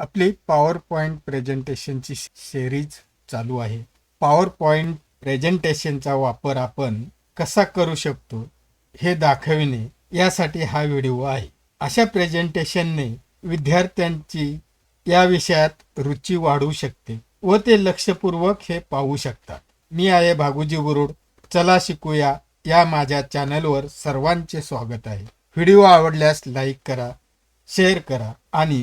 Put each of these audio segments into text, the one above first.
आपली power point प्रेझेंटेशनची series चालू आहे. पॉवर पॉईंट प्रेझेंटेशनचा वापर आपण कसा करू शकतो हे दाखविणे यासाठी हा व्हिडिओ आहे. अशा प्रेझेंटेशनने विद्यार्थ्यांची या विषयात रुची वाढू शकते व ते लक्षपूर्वक हे पाहू शकतात. मी आहे भागूजी बुरुड चला शिकूया या माझ्या चॅनलवर सर्वांचे स्वागत आहे. व्हिडिओ आवडल्यास लाईक करा शेअर करा आणि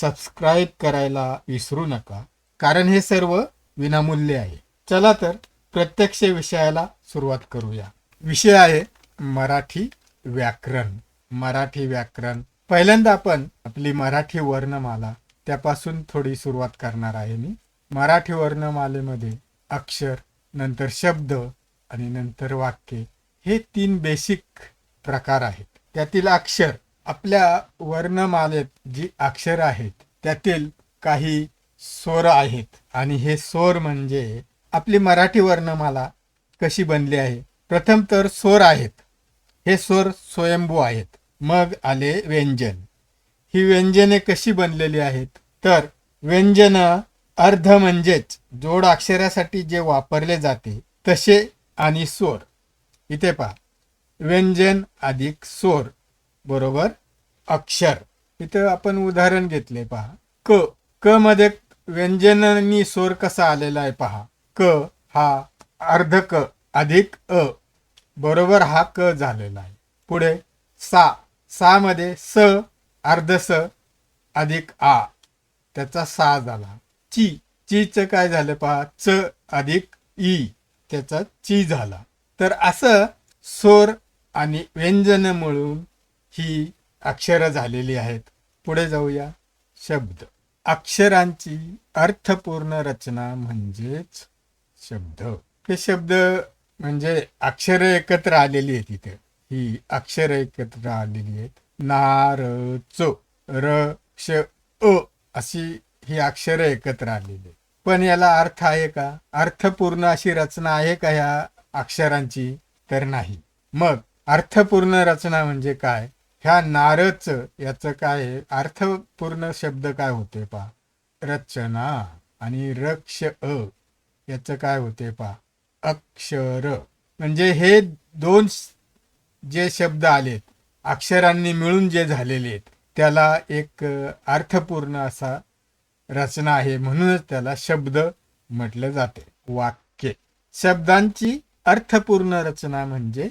सबस्क्राईब करायला विसरू नका कारण हे सर्व विनामूल्य आहे. चला तर प्रत्यक्ष विषयाला सुरुवात करूया. विषय आहे मराठी व्याकरण. मराठी व्याकरण. पहिल्यांदा आपण आपली मराठी वर्णमाला त्यापासून थोडी सुरुवात करणार आहे मी. मराठी वर्णमालेमध्ये अक्षर नंतर शब्द आणि नंतर वाक्य हे तीन बेसिक प्रकार आहेत. त्यातील अक्षर आपल्या वर्णमालेत जी अक्षर आहेत त्यातील काही स्वर आहेत. आणि हे स्वर म्हणजे आपली मराठी वर्णमाला कशी बनली आहे? प्रथम तर स्वर आहेत. हे स्वर स्वयंभू आहेत. मग आले व्यंजन. ही व्यंजने कशी बनलेली आहेत? तर व्यंजन अर्ध म्हणजेच जोड अक्षरासाठी जे वापरले जाते तसे आणि स्वर. इथे पहा. व्यंजन अधिक स्वर. बरोबर? अक्षर. इथं आपण उदाहरण घेतले पहा. क क मध्ये व्यंजनांनी स्वर कसा आलेला आहे पहा. क हा अर्ध क अधिक अ. बरोबर हा क झालेला आहे. पुढे सा सा मध्ये स अर्ध स अधिक आ. त्याचा सा झाला. ची चीचं काय झालं पहा. च अधिक ई. त्याचा ची झाला. तर असं स्वर आणि व्यंजन मिळून ही अक्षरं झालेली आहेत. पुढे जाऊया. शब्द. अक्षरांची अर्थपूर्ण रचना म्हणजेच शब्द. हे शब्द म्हणजे अक्षर एकत्र आलेली आहेत इथे. ही अक्षर एकत्र आलेली आहेत. नार चो र क्ष अ अशी ही अक्षर एकत्र आलेली आहेत. पण याला अर्थ आहे का? अर्थपूर्ण अशी रचना आहे का ह्या अक्षरांची? तर नाही. मग अर्थपूर्ण रचना म्हणजे काय? ह्या नारच याचं काय आहे? अर्थपूर्ण शब्द काय होते पा? रचना आणि रक्ष अ याचं काय होते पा? अक्षर. म्हणजे हे दोन जे शब्द आलेत अक्षरांनी मिळून जे झालेले आहेत त्याला एक अर्थपूर्ण असा रचना आहे म्हणूनच त्याला शब्द म्हटलं जाते वाक्य. शब्दांची अर्थपूर्ण रचना म्हणजे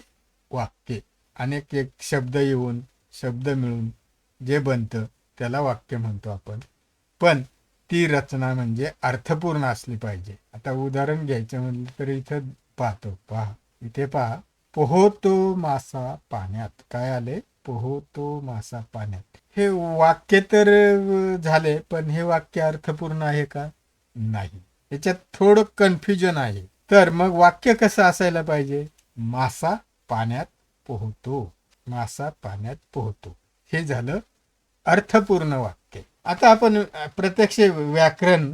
वाक्य. अनेक एक शब्द येऊन शब्द मिळून जे बनतं त्याला वाक्य म्हणतो आपण. पण ती रचना म्हणजे अर्थपूर्ण असली पाहिजे. आता उदाहरण घ्यायचं म्हणलं तर इथं पाहतो. पहा. इथे पहा. पोहतो मासा पाण्यात. काय आले? पोहतो मासा पाण्यात. हे वाक्य तर झाले पण हे वाक्य अर्थपूर्ण आहे का? नाही. याच्यात थोडं कन्फ्युजन आहे. तर मग वाक्य कसं असायला पाहिजे? मासा पाण्यात पोहतो. मासा पाण्यात पोहतो. हे झालं अर्थपूर्ण वाक्य. आता आपण प्रत्यक्ष व्याकरण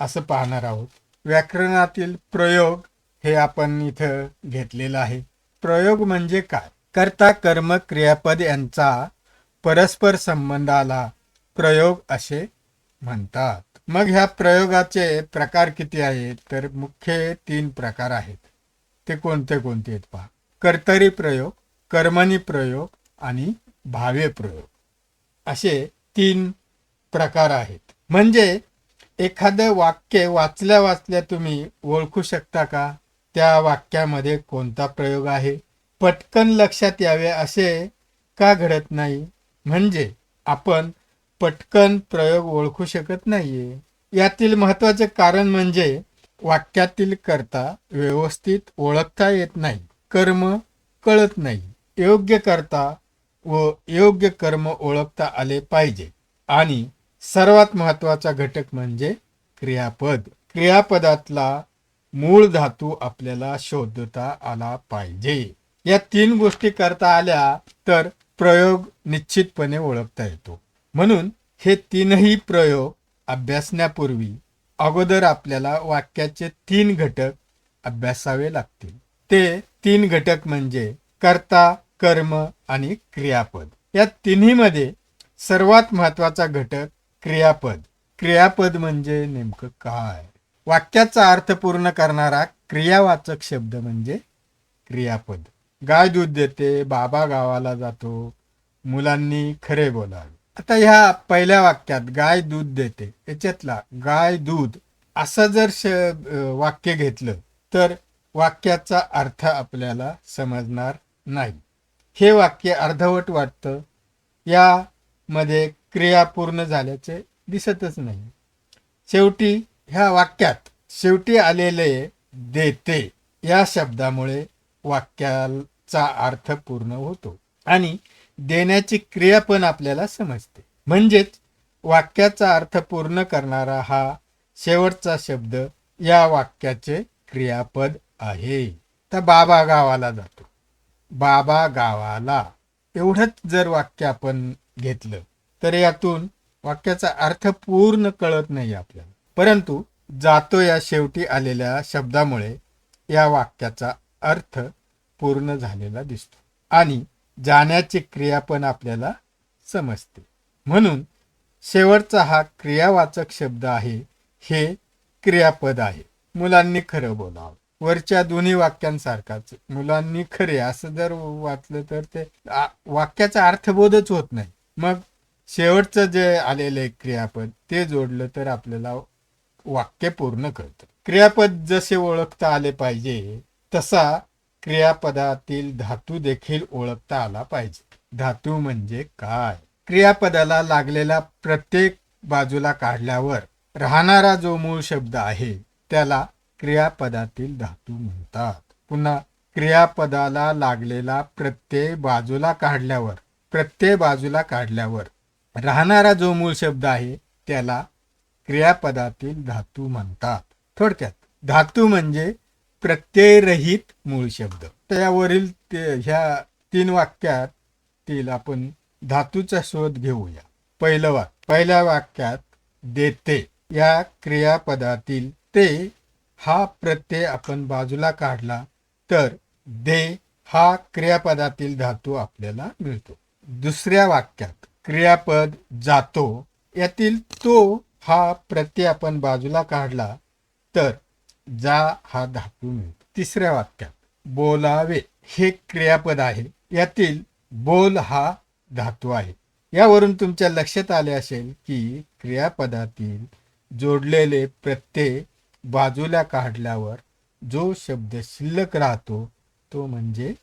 असं पाहणार आहोत. व्याकरणातील प्रयोग हे आपण इथं घेतलेलं आहे. प्रयोग म्हणजे काय? कर्ता कर्म क्रियापद यांचा परस्पर संबंधाला प्रयोग असे म्हणतात. मग ह्या प्रयोगाचे प्रकार किती आहेत? तर मुख्य तीन प्रकार आहेत. ते कोणते कोणते आहेत पहा. कर्तरी प्रयोग कर्मणी प्रयोग आणि भावे प्रयोग. असे तीन प्रकार आहेत. म्हणजे एखादं वाक्य वाचल्या वाचल्या तुम्ही ओळखू शकता का? त्या वाक्यामध्ये कोणता प्रयोग आहे? पटकन लक्षात यावे असे का घडत नाही? म्हणजे आपण पटकन प्रयोग ओळखू शकत नाहीये. यातील महत्त्वाचे कारण म्हणजे वाक्यातील करता व्यवस्थित ओळखता येत नाही. कर्म कळत नाही. योग्य करता व योग्य कर्म ओळखता आले पाहिजे. आणि सर्वात महत्त्वाचा घटक म्हणजे क्रियापद. क्रियापदातला मूळ धातू आपल्याला शोधता आला पाहिजे. या तीन गोष्टी करता आल्या तर प्रयोग निश्चितपणे ओळखता येतो. म्हणून हे तीनही प्रयोग अभ्यासण्यापूर्वी अगोदर आपल्याला वाक्याचे तीन घटक अभ्यासावे लागतील. ते तीन घटक म्हणजे कर्ता कर्म आणि क्रियापद. या तिन्हीमध्ये सर्वात महत्त्वाचा घटक क्रियापद. क्रियापद म्हणजे नेमकं काय? वाक्याचा अर्थ पूर्ण करणारा क्रियावाचक शब्द म्हणजे क्रियापद. गाय दूध देते बाबा गावाला जातो मुलांनी खरे बोलावे. आता ह्या पहिल्या वाक्यात गाय दूध देते याच्यातला गाय दूध असं जर श वाक्य घेतलं तर वाक्याचा अर्थ आपल्याला समजणार नाही. हे वाक्य अर्धवट वाटतं. यामध्ये क्रिया पूर्ण झाल्याचे दिसतच नाही. शेवटी ह्या वाक्यात शेवटी आलेले देते या शब्दामुळे वाक्याचा अर्थ पूर्ण होतो. आणि देण्याची क्रिया पण आपल्याला समजते. म्हणजेच वाक्याचा अर्थ पूर्ण करणारा हा शेवटचा शब्द या वाक्याचे क्रियापद आहे. तर बाबा गावाला जातो. बाबा गावाला. एवढंच जर वाक्य आपण घेतलं तर यातून वाक्याचा अर्थ पूर्ण कळत नाही आपल्याला. परंतु जातो या शेवटी आलेल्या शब्दामुळे या वाक्याचा अर्थ पूर्ण झालेला दिसतो आणि जाण्याची क्रिया पण आपल्याला समजते. म्हणून शेवटचा हा क्रियावाचक शब्द आहे हे क्रियापद आहे. मुलांनी खरं बोलावं. वरच्या दोन्ही वाक्यांसारखाच. मुलांनी खरे असं जर वाचलं तर ते वाक्याचा अर्थबोधच होत नाही. मग शेवटचं जे आलेलं आहे क्रियापद ते जोडलं तर आपल्याला वाक्य पूर्ण कळतं. क्रियापद जसे ओळखता आले पाहिजे तसा क्रियापदातील धातू देखील ओळखता आला पाहिजे. धातू म्हणजे काय? क्रियापदाला लागलेला प्रत्येक बाजूला काढल्यावर राहणारा जो मूळ शब्द आहे त्याला क्रियापदातील धातू म्हणतात. पुन्हा क्रियापदाला लागलेला प्रत्यय बाजूला काढल्यावर प्रत्यय बाजूला काढल्यावर राहणारा जो मूळ शब्द आहे त्याला क्रियापदातील धातू म्हणतात. थोडक्यात धातू म्हणजे प्रत्ययरहित मूळ शब्द. त्यावरील ते ह्या तीन वाक्यातील आपण धातूचा शोध घेऊया. पहिलं वाक्य पहिल्या वाक्यात देते. या क्रियापदातील ते हा प्रत्यय आपण बाजूला काढला तर दे हा क्रियापदातील धातू आपल्याला मिळतो. दुसऱ्या वाक्यात क्रियापद जातो यातील तो हा प्रत्यय आपण बाजूला काढला तर जा हा धातू मिळतो. तिसऱ्या वाक्यात बोलावे हे क्रियापद आहे यातील बोल हा धातू आहे. यावरून तुमच्या लक्षात आले असेल की क्रियापदातील जोडलेले प्रत्यय बाजूला काढल्यावर जो शब्द शिल्लक राहतो तो म्हणजे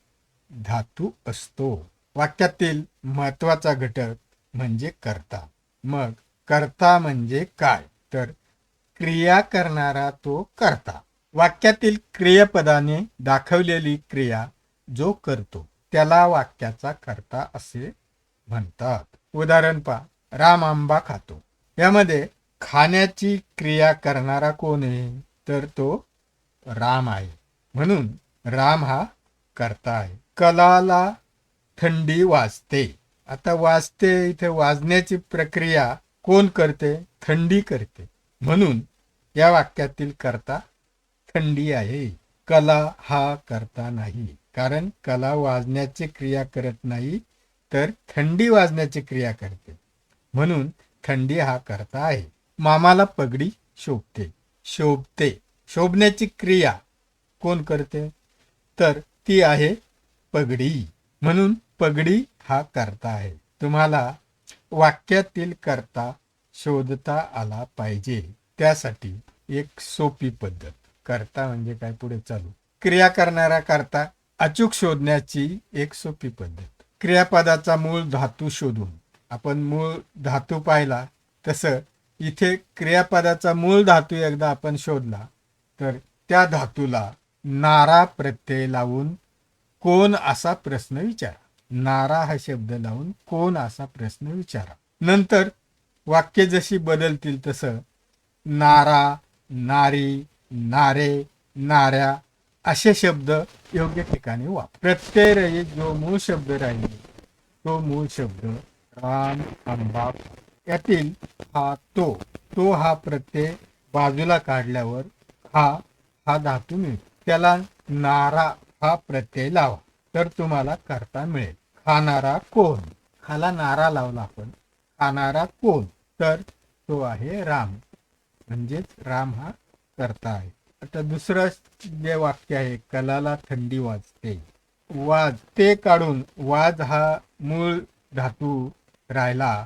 धातू असतो. वाक्यातील महत्त्वाचा घटक म्हणजे कर्ता. मग कर्ता म्हणजे काय? तर क्रिया करणारा तो कर्ता. वाक्यातील क्रियपदाने दाखवलेली क्रिया जो करतो त्याला वाक्याचा कर्ता असे म्हणतात. उदाहरण पहा. राम आंबा खातो. यामध्ये खाण्याची क्रिया करणारा कोण आहे? तर तो राम आहे. म्हणून राम हा करता आहे. कलाला थंडी वाजते. आता वाजते इथे वाजण्याची प्रक्रिया कोण करते? थंडी करते. म्हणून या वाक्यातील करता थंडी आहे. कला हा करता नाही. कारण कला वाजण्याची क्रिया करत नाही तर थंडी वाजण्याची क्रिया करते. म्हणून थंडी हा करता आहे. मामाला पगडी शोभते. शोभते. शोभण्याची क्रिया. कोण करते? तर ती आहे पगडी. म्हणून पगडी हा करता आहे. तुम्हाला वाक्यातील करता शोधता आला पाहिजे. त्यासाठी एक सोपी पद्धत. करता म्हणजे काय? पुढे चालू. क्रिया करणारा करता अचूक शोधण्याची एक सोपी पद्धत. क्रियापदाचा मूळ धातू शोधून. आपण मूळ धातू पाहिला तसं इथे क्रियापदाचा मूळ धातू एकदा आपण शोधला तर त्या धातूला नारा प्रत्यय लावून कोण असा प्रश्न विचारा. नारा हा शब्द लावून कोण असा प्रश्न विचारा. नंतर वाक्य जशी बदलतील तसं नारा नारी नारे नाऱ्या असे शब्द योग्य ठिकाणी वापर प्रत्यय रहित जो मूळ शब्द राहील तो मूळ शब्द राम आंबा यातील हा तो तो हा प्रत्यय बाजूला काढल्यावर हा हा धातू मिळतो त्याला नारा हा प्रत्यय लावा. तर तुम्हाला करता मिळेल. खाणारा कोण? खाला नारा लावला आपण. खाणारा कोण? तर तो आहे राम. म्हणजेच राम हा करता आहे. आता दुसरं जे वाक्य आहे कलाला थंडी वाजते. वाज ते काढून वाज हा मूळ धातू राहिला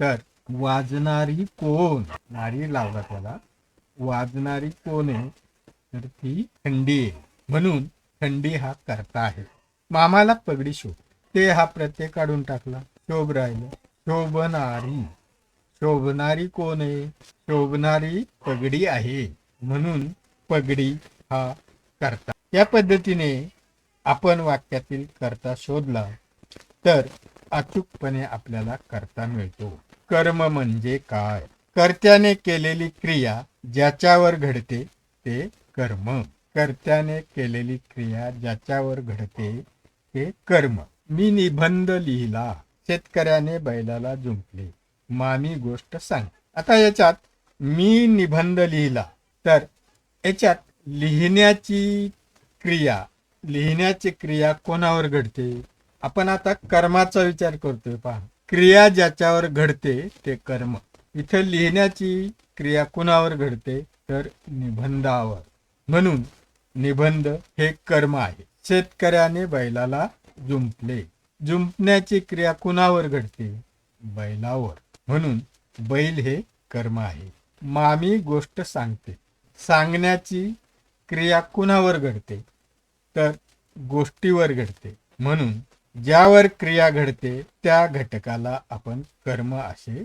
तर वाजणारी कोण? नारी लावला त्याला. वाजणारी कोण आहे? तर ती थंडी आहे. म्हणून थंडी हा करता आहे. मामाला पगडी शोभ ते हा प्रत्यय काढून टाकला. शोभ राहिलं. शोभणारी. शोभणारी कोण आहे? शोभणारी पगडी आहे. म्हणून पगडी हा करता. या पद्धतीने आपण वाक्यातील करता शोधला तर अचूकपणे आपल्याला करता मिळतो. कर्म म्हणजे काय? कर्त्याने केलेली क्रिया ज्याच्यावर घडते ते कर्म. कर्त्याने केलेली क्रिया ज्याच्यावर घडते ते कर्म. मी निबंध लिहिला शेतकऱ्याने बैलाला जुंपले. मामी गोष्ट सांग. आता याच्यात मी निबंध लिहिला तर याच्यात लिहिण्याची क्रिया लिहिण्याची क्रिया कोणावर घडते? आपण आता कर्माचा विचार करतोय पहा. क्रिया ज्याच्यावर घडते ते कर्म. इथं लिहिण्याची क्रिया कुणावर घडते? तर निबंधावर. म्हणून निबंध हे कर्म आहे. शेतकऱ्याने बैलाला जुंपले. जुंपण्याची क्रिया कुणावर घडते? बैलावर. म्हणून बैल हे कर्म आहे. मामी गोष्ट सांगते. सांगण्याची क्रिया कुणावर घडते? तर गोष्टीवर घडते. म्हणून ज्यावर क्रिया घडते त्या घटकाला आपण कर्म असे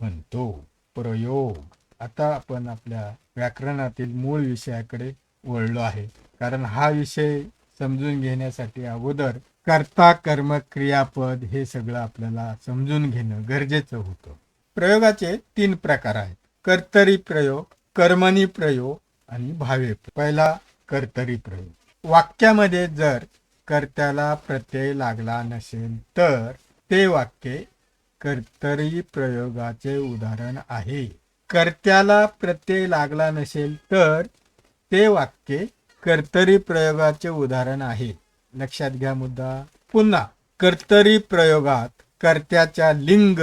म्हणतो. प्रयोग. आता आपण आपल्या व्याकरणातील मूळ विषयाकडे वळलो आहे. कारण हा विषय समजून घेण्यासाठी अगोदर कर्ता कर्म क्रियापद हे सगळं आपल्याला समजून घेणं गरजेचं होतं. प्रयोगाचे तीन प्रकार आहेत. कर्तरी प्रयोग कर्मणी प्रयोग आणि भावे पहिला कर्तरी प्रयोग. वाक्यामध्ये जर कर्त्याला प्रत्यय लागला नसेल तर ते वाक्य कर्तरी प्रयोगाचे उदाहरण आहे. कर्त्याला प्रत्यय लागला नसेल तर ते वाक्य कर्तरी प्रयोगाचे उदाहरण आहे. लक्षात घ्या मुद्दा. पुन्हा कर्तरी प्रयोगात कर्त्याच्या लिंग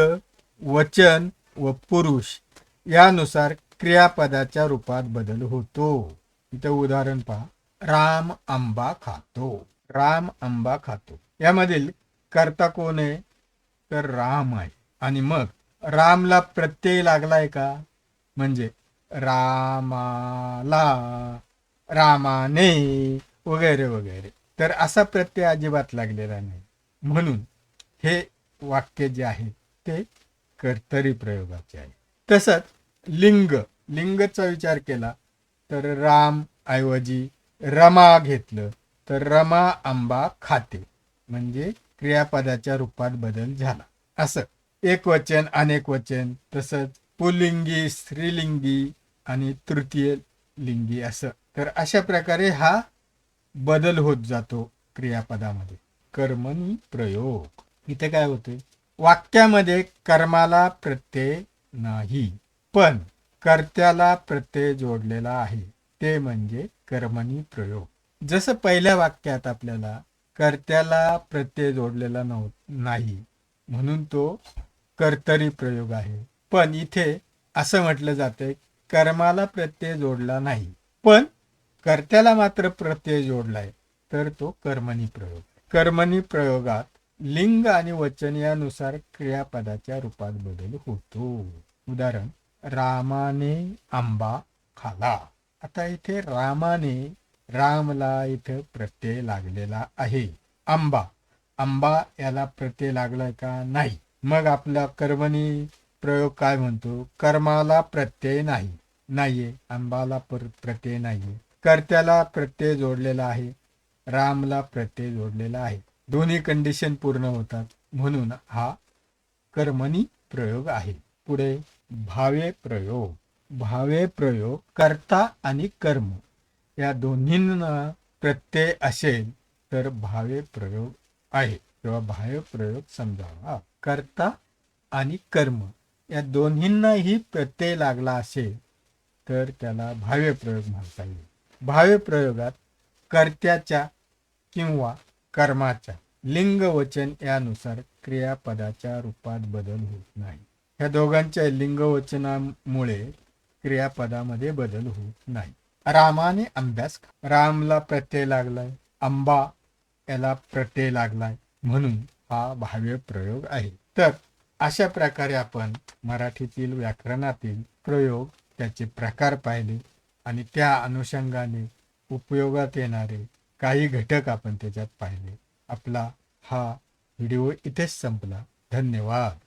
वचन व पुरुष यानुसार क्रियापदाच्या रूपात बदल होतो. इथं उदाहरण पहा. राम आंबा खातो. राम आंबा खातो. यामधील कर्ता कोण आहे? तर राम आहे. आणि मग रामला प्रत्यय लागलाय का? म्हणजे रामाला. रामाने वगैरे वगैरे. तर असा प्रत्यय अजिबात लागलेला नाही. म्हणून हे वाक्य जे आहे ते कर्तरी प्रयोगाचे आहे. तसंच लिंग लिंगचा विचार केला तर राम ऐवजी रमा घेतलं. तर रमा आंबा खाते. म्हणजे क्रियापदाच्या रूपात बदल झाला. असं. एक वचन अनेक वचन तसंच पुलिंगी स्त्रीलिंगी आणि तृतीय लिंगी असं. तर अशा प्रकारे हा बदल होत जातो क्रियापदामध्ये. कर्मणी प्रयोग. इथे काय होते वाक्यामध्ये कर्माला प्रत्यय नाही पण कर्त्याला प्रत्यय जोडलेला आहे. ते म्हणजे कर्मणी प्रयोग. जसं पहिल्या वाक्यात आपल्याला कर्त्याला प्रत्यय जोडलेला नव्ह नाही म्हणून तो कर्तरी प्रयोग आहे. पण इथे असं म्हटलं जातंय कर्माला प्रत्यय जोडला नाही. पण कर्त्याला मात्र प्रत्यय जोडलाय तर तो कर्मणी प्रयोग. कर्मणी प्रयोगात लिंग आणि वचन यानुसार क्रियापदाच्या रूपात बदल होतो. उदाहरण रामाने आंबा खाला. आता इथे रामाने रामला इथं प्रत्यय लागलेला आहे. आंबा. आंबा याला प्रत्यय लागलाय का? नाही. मग आपला कर्मणी प्रयोग काय म्हणतो? कर्माला प्रत्यय नाही. नाहीये. आंबाला प्रत्यय नाहीये. कर्त्याला प्रत्यय जोडलेला आहे. रामला प्रत्यय जोडलेला आहे. दोन्ही कंडिशन पूर्ण होतात. म्हणून हा कर्मणी प्रयोग आहे. पुढे भावे प्रयोग. भावे प्रयोग कर्ता आणि कर्म. या दोन्हींना प्रत्यय असेल तर भावे प्रयोग आहे. किंवा भावे प्रयोग समजावा. कर्ता आणि कर्म या दोन्हींनाही प्रत्यय लागला असेल तर त्याला भाव्य प्रयोग म्हणता येईल. भाव्य प्रयोगात कर्त्याच्या किंवा कर्माच्या लिंग वचन यानुसार क्रियापदाच्या रूपात बदल होत नाही. ह्या दोघांच्या लिंगवचनामुळे क्रियापदामध्ये बदल होत नाही. रामाने आंब्यास रामला प्रत्यय लागलाय. आंबा याला प्रत्यय लागलाय. म्हणून हा भाव्य प्रयोग आहे. तर अशा प्रकारे आपण मराठीतील व्याकरणातील प्रयोग त्याचे प्रकार पाहिले आणि त्या अनुषंगाने उपयोगात येणारे काही घटक आपण त्याच्यात पाहिले. आपला हा व्हिडिओ इथेच संपला. धन्यवाद.